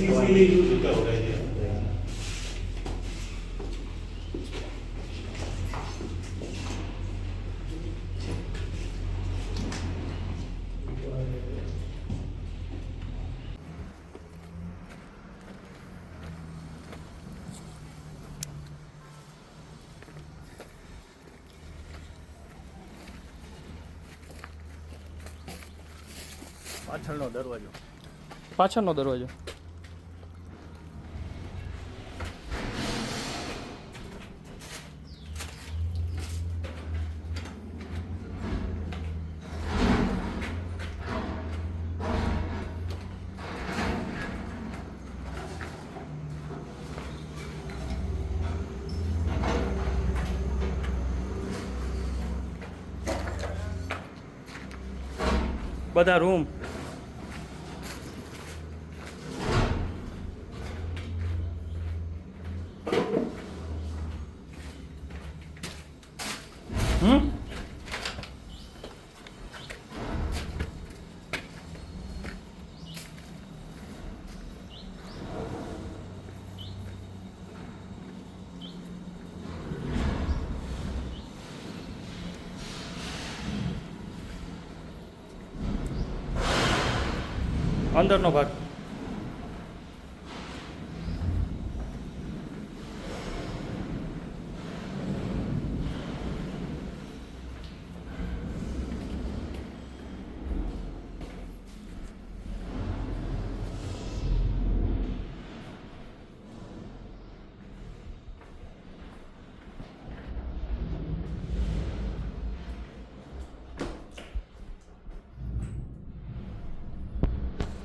Easily use થતા હોય છે પાછળનો દરવાજો પાછળનો દરવાજો બધા રૂમ અંદરનો ભાગ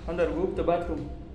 અંદર ગુપ્ત બાથરૂમ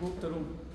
Voltaram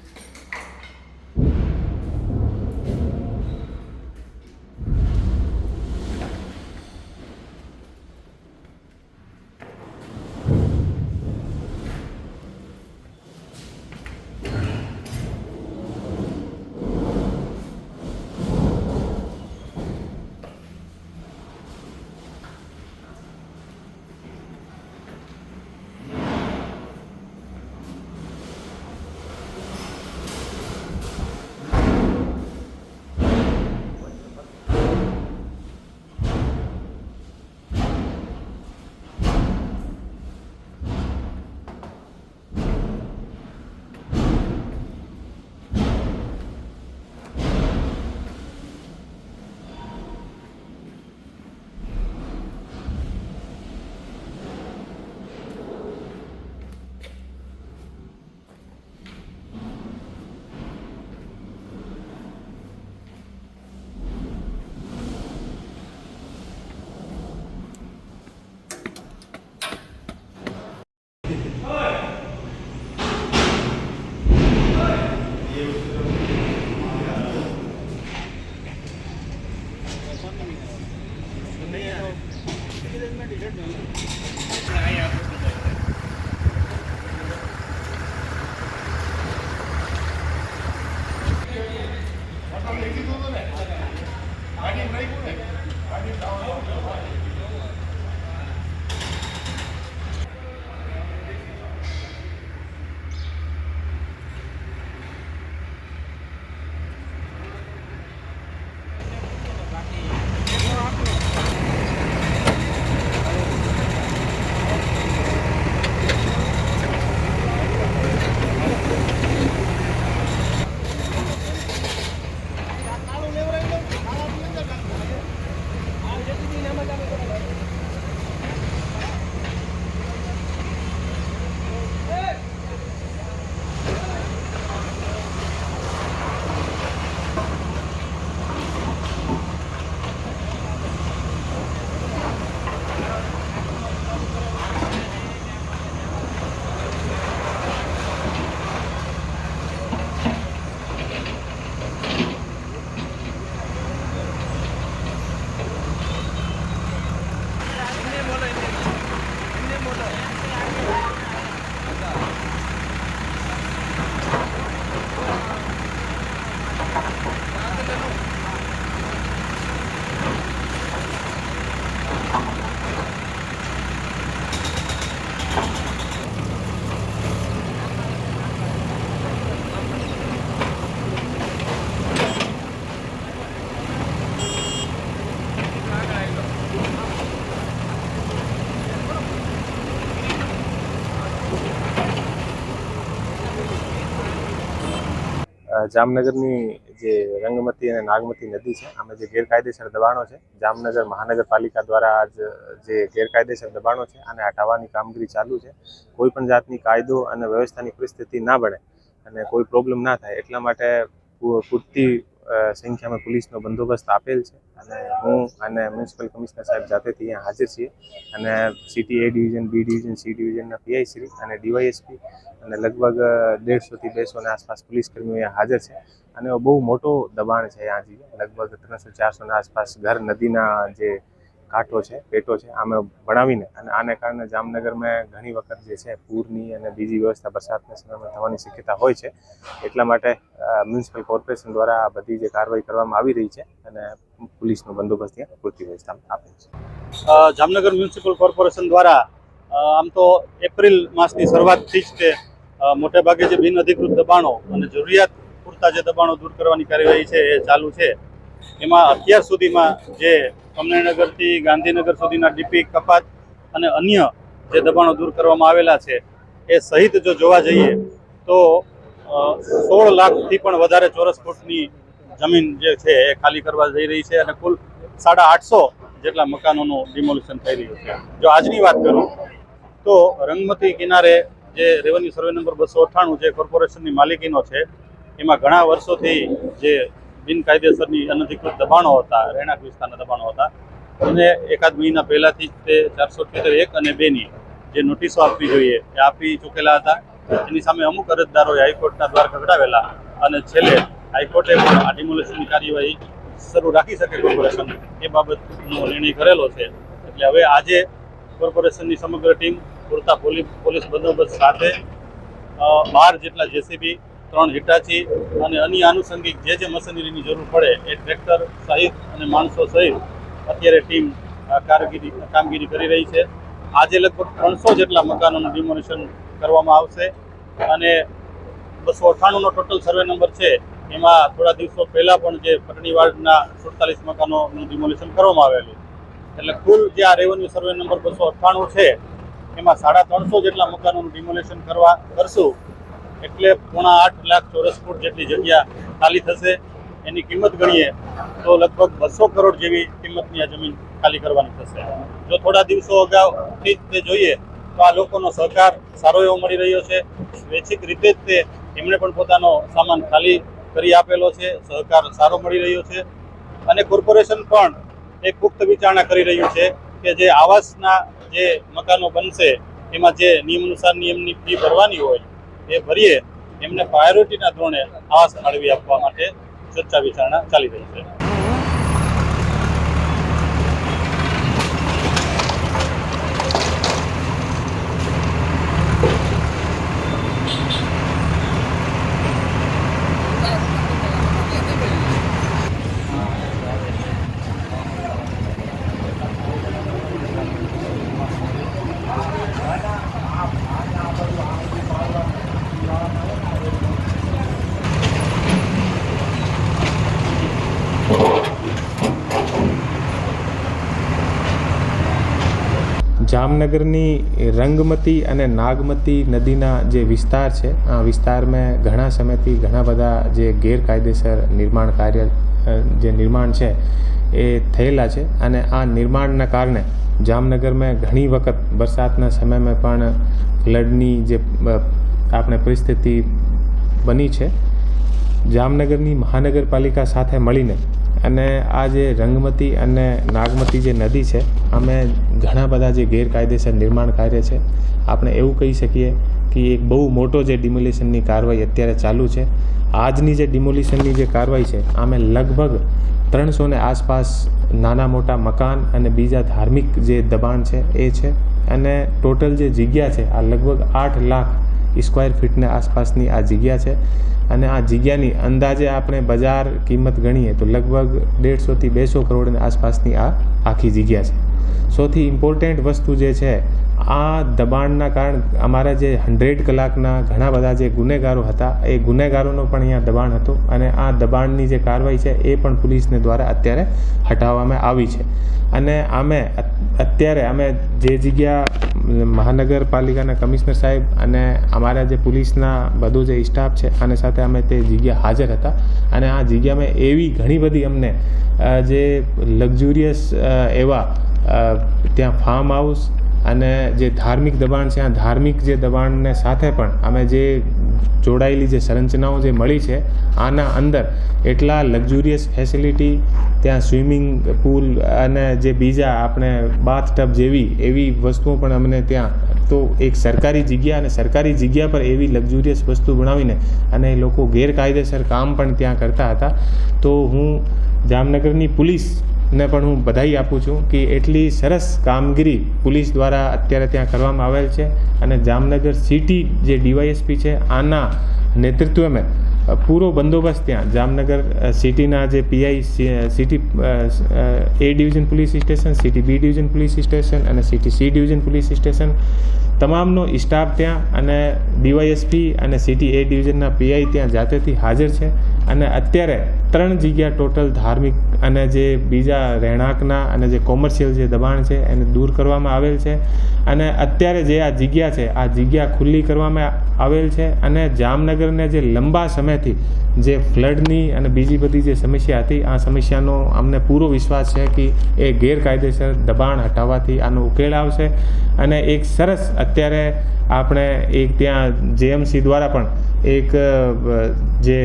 અ, જામનગરની જે રંગમતી અને નાગમતી નદી છે, આમાં જે ગેરકાયદેસર દબાણો છે, જામનગર મહાનગરપાલિકા દ્વારા આજ જે ગેરકાયદેસર દબાણો છે આને હટાવવાની કામગીરી ચાલુ છે કોઈ પણ જાતની કાયદો અને વ્યવસ્થાની પરિસ્થિતિ ના બને અને કોઈ પ્રોબ્લેમ ના થાય, એટલા માટે પૂરતી સંખ્યામાં પોલીસનો બંદોબસ્ત આપેલ છે. અને હું અને મ્યુનિસિપલ કમિશનર સાહેબ જાતેથી અહીંયા હાજર છીએ. અને city A division, B division, C ડિવિઝનના PI અને ડીવાયએસપી અને લગભગ દેડસોથી બેસોની આસપાસ પોલીસ કર્મીઓ અહીંયા હાજર છે. અને બહુ મોટો દબાણ છે અહીંયા લગભગ ત્રણસો ચારસોના આસપાસ ઘર નદીના જે કાંઠો છે, પેટો છે, આમે ભણાવીને અને આને કારણે જામનગરમાં ઘણી વખત જે છે, પૂરની અને બીજી વ્યવસ્થા વરસાદના સમયમાં થવાની શક્યતા હોય છે. એટલા માટે મ્યુનિસિપલ કોર્પોરેશન દ્વારા આ બધી જે કાર્યવાહી કરવામાં આવી રહી છે અને પોલીસનો બંદોબસ્ત ત્યાં પૂરતી વ્યવસ્થા આપેલ છે. જામનગર મ્યુનિસિપલ કોર્પોરેશન દ્વારા આમ તો એપ્રિલ માસની શરૂઆતથી જ તે મોટેભાગે મોટે ભાગે જે બિન અધિકૃત દબાણો અને જરૂરિયાત પૂરતા જે દબાણો દૂર કરવાની કાર્યવાહી છે એ ચાલુ છે. એમાં અત્યાર સુધીમાં જે કમલેનગરથી ગાંધીનગર સુધીના ડીપી કપાત અને અન્ય જે દબાણો દૂર કરવામાં આવેલા છે, એ સહિત જો જોવા જઈએ તો સોળ લાખથી પણ વધારે ચોરસ ફૂટની જમીન જે છે એ ખાલી કરવા જઈ રહી છે અને કુલ સાડા આઠસો જેટલા મકાનોનું ડિમોલિશન થઈ રહ્યું છે. જો આજની વાત કરું, તો રંગમતી કિનારે જે રેવન્યુ સર્વે નંબર બસો અઠ્ઠાણું જે કોર્પોરેશનની માલિકીનો છે, એમાં ઘણા વર્ષોથી જે બિનકાયદેસરની અનધિકૃત દબાણો હતા, રહેણાંક વિસ્તારના દબાણો હતા. અને એકાદ મહિના પહેલાંથી જ તે ચારસો અઠ્યોતેર એક અને બેની જે નોટિસો આપવી જોઈએ એ આપી ચૂકેલા હતા. એની સામે અમુક અરજદારોએ હાઈકોર્ટના દ્વાર ખખડાવેલા અને છેલ્લે હાઈકોર્ટે પણ આ ડિમોલેશનની કાર્યવાહી શરૂ રાખી શકે કોર્પોરેશન એ બાબતનો નિર્ણય કરેલો છે. એટલે હવે આજે કોર્પોરેશનની સમગ્ર ટીમ પૂરતા પોલીસ પોલીસ બંદોબસ્ત સાથે બાર જેટલા જેસીબી ત્રણ હિટાચી અને અન્ય આનુષંગિક જે જે મશીનરીની જરૂર પડે એ ટ્રેક્ટર સહિત અને માણસો સહિત અત્યારે ટીમ કારગીરી કામગીરી કરી રહી છે. આજે લગભગ ત્રણસો જેટલા મકાનોનું ડિમોલિશન કરવામાં આવશે અને બસો અઠ્ઠાણુંનો ટોટલ સર્વે નંબર છે. એમાં થોડા દિવસો પહેલાં પણ જે પટણીવાડના સુડતાલીસ મકાનોનું ડિમોલિશન કરવામાં આવેલું. એટલે કુલ જે આ રેવન્યુ સર્વે નંબર બસો અઠ્ઠાણું છે, એમાં સાડા ત્રણસો જેટલા મકાનોનું ડિમોલિશન કરવા કરશું. એટલે પોણા આઠ લાખ ચોરસ ફૂટ જેટલી જગ્યા ખાલી થશે. એની કિંમત ગણીએ તો લગભગ બસો કરોડ જેવી કિંમતની આ જમીન ખાલી કરવાની થશે. જો થોડા દિવસો અગાઉથી જ તે જોઈએ, તો આ લોકોનો સહકાર સારો એવો મળી રહ્યો છે. સ્વૈચ્છિક રીતે જ તે એમણે પણ પોતાનો સામાન ખાલી કરી આપેલો છે. સહકાર સારો મળી રહ્યો છે. અને કોર્પોરેશન પણ એક પુખ્ત વિચારણા કરી રહ્યું છે કે જે આવાસના જે મકાનો બનશે, એમાં જે નિયમ અનુસાર નિયમની ફી ભરવાની હોય એ ભરીએ એમને પ્રાયોરિટીના ધોરણે આવાસ ફાળવી આપવા માટે ચર્ચા વિચારણા ચાલી રહી છે. જામનગરની રંગમતી અને નાગમતી નદીના જે વિસ્તાર છે, આ વિસ્તારમાં ઘણા સમયથી ઘણા બધા જે ગેરકાયદેસર નિર્માણ કાર્ય જે નિર્માણ છે, એ થયેલા છે. અને આ નિર્માણના કારણે જામનગરમાં ઘણી વખત વરસાદના સમયમાં પણ ફ્લડની જે આપણે પરિસ્થિતિ બની છે. જામનગરની મહાનગરપાલિકા સાથે મળીને અને આ જે રંગમતી અને નાગમતી જે નદી છે, અમે ઘણા બધા જે ગેરકાયદેસર નિર્માણ કાર્ય છે, આપણે એવું કહી શકીએ કે એક બહુ મોટો જે ડિમોલિશનની કાર્યવાહી અત્યારે ચાલુ છે. આજની જે ડિમોલિશનની જે કાર્યવાહી છે, આમે લગભગ ત્રણસોને આસપાસ નાના મોટા મકાન અને બીજા ધાર્મિક જે દબાણ છે એ છે. અને ટોટલ જે જગ્યા છે, આ લગભગ આઠ લાખ સ્ક્વેર ફીટને આસપાસની આ જગ્યા છે. અને આ જગ્યાની અંદાજે આપણે બજાર કિંમત ગણીએ તો લગભગ દેડસોથી બેસો કરોડની આસપાસની આ આખી જગ્યા છે. સૌથી ઇમ્પોર્ટન્ટ વસ્તુ જે છે આ દબાણના કારણે અમારા જે હંડ્રેડ કલાકના ઘણા બધા જે ગુનેગારો હતા, એ ગુનેગારોનો પણ અહીંયા દબાણ હતું અને આ દબાણની જે કાર્યવાહી છે, એ પણ પોલીસને દ્વારા અત્યારે હટાવવામાં આવી છે. અને અમે અત્યારે અમે જે જગ્યા મહાનગરપાલિકાના કમિશનર સાહેબ અને અમારા જે પોલીસના બધું જે સ્ટાફ છે, આને સાથે અમે તે જગ્યા હાજર હતા. અને આ જગ્યામાં એવી ઘણી બધી અમને જે લક્ઝુરિયસ એવા ત્યાં ફાર્મ હાઉસ અને જે ધાર્મિક દબાણ છે, આ ધાર્મિક જે દબાણને સાથે પણ અમે જે જોડાયેલી જે સંરચનાઓ જે મળી છે, આના અંદર એટલા લક્ઝુરિયસ ફેસિલિટી, ત્યાં સ્વિમિંગ પુલ અને જે બીજા આપણે બાથ ટબ જેવી, એવી વસ્તુઓ પણ અમને ત્યાં તો એક સરકારી જગ્યા અને સરકારી જગ્યા પર એવી લક્ઝુરિયસ વસ્તુ બનાવીને અને એ લોકો ગેરકાયદેસર કામ પણ ત્યાં કરતા હતા. તો હું જામનગરની પોલીસ ને પણ હું બધાઈ આપું છું કે એટલી સરસ કામગીરી પોલીસ દ્વારા અત્યારે ત્યાં કરવામાં આવેલ છે. અને જામનગર સિટી જે ડીવાયએસપી છે, આના નેતૃત્વમાં પૂરો બંદોબસ્ત ત્યાં. જામનગર સિટીના જે PI city A division police station, city B division police station અને city C division police station, તમામનો staff ત્યાં અને ડીવાયએસપી અને સિટી એ ડિવિઝનના પીઆઈ ત્યાં જાતેથી હાજર છે. અને અત્યારે ત્રણ જગ્યા ટોટલ ધાર્મિક અને જે બીજા રહેણાંકના અને જે કોમર્શિયલ જે દબાણ છે એને દૂર કરવામાં આવેલ છે. અને અત્યારે જે આ જગ્યા છે, આ જગ્યા ખુલ્લી કરવામાં આવેલ છે અને જામનગરને જે લંબા સમયથી જે ફ્લડની અને બીજી બધી જે સમસ્યા હતી, આ સમસ્યાનો અમને પૂરો વિશ્વાસ છે કે એ ગેરકાયદેસર દબાણ હટાવવાથી આનો ઉકેલ આવશે. અને એક સરસ અત્યારે આપણે એક ત્યાં જેએમસી દ્વારા પણ એક જે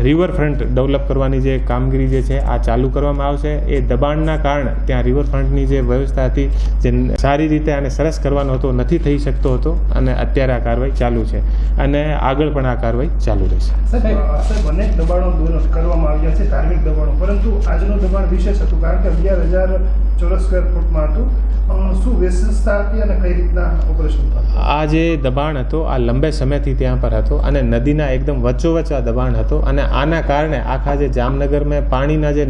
રિવરફ્રન્ટ ડેવલપ કરવાની જે કામગીરી જે છે, આ ચાલુ કરવામાં આવશે. એ દબાણના કારણે ત્યાં રિવરફ્રન્ટની જે વ્યવસ્થા હતી, જે સારી રીતે અને સરસ કરવાનો હતો, નથી થઈ શકતો હતો, અને અત્યારે આ કાર્યવાહી ચાલુ છે. અને આગળ પણ આ કાર્યવાહી ચાલુ રહેશે. સાહેબ દબાણો દૂર કરવામાં આવ્યા છે, ધાર્મિક દબાણો. પરંતુ આજનું દબાણ વિશેષ હતું, કારણ કે અગિયાર હજાર ચોરસ સ્ક્વેર ફૂટમાં હતું. શું વિશેષતા હતી અને કઈ રીતના ઓપરેશન આ જે દબાણ હતો, આ લંબે સમયથી ત્યાં પર હતો અને નદીના એકદમ વચ્ચોવચ્ચ આ દબાણ હતો અને આના કારણે આખા જે જામનગરમાં પાણીના જે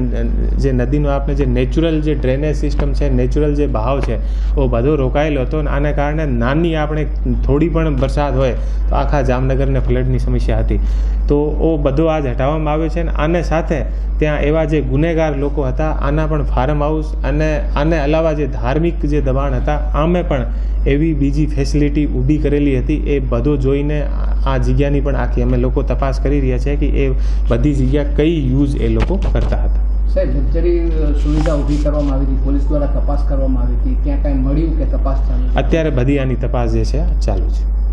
જે નદીનો આપણે જે નેચરલ જે ડ્રેનેજ સિસ્ટમ છે નેચરલ જે બહાવ છે એ બધો રોકાયેલો હતો અને આને કારણે નાની આપણે થોડી પણ વરસાદ હોય તો આખા જામનગરને ફ્લડની સમસ્યા હતી. તો ઓ બધો આજ હટાવવામાં આવ્યો છે અને આને સાથે ત્યાં એવા જે ગુનેગાર લોકો હતા, આના પણ ફાર્મ હાઉસ અને આને અલાવા જે ધાર્મિક જે દબાણ હતા આમે પણ એવી બીજી ફેસિલિટી ઊભી કરેલી હતી. એ બધો જોઈને આ- આ જગ્યાની પણ આખી અમે લોકો તપાસ કરી રહ્યા છે કે એ બધી જગ્યા કઈ યુઝ એ લોકો કરતા હતા. સાહેબ લક્ઝરી સુવિધા ઊભી કરવામાં આવી હતી પોલીસ દ્વારા તપાસ કરવામાં આવી હતી. ત્યાં કાંઈ મળ્યું કે તપાસ ચાલુ? અત્યારે બધી આની તપાસ જે છે ચાલુ છે.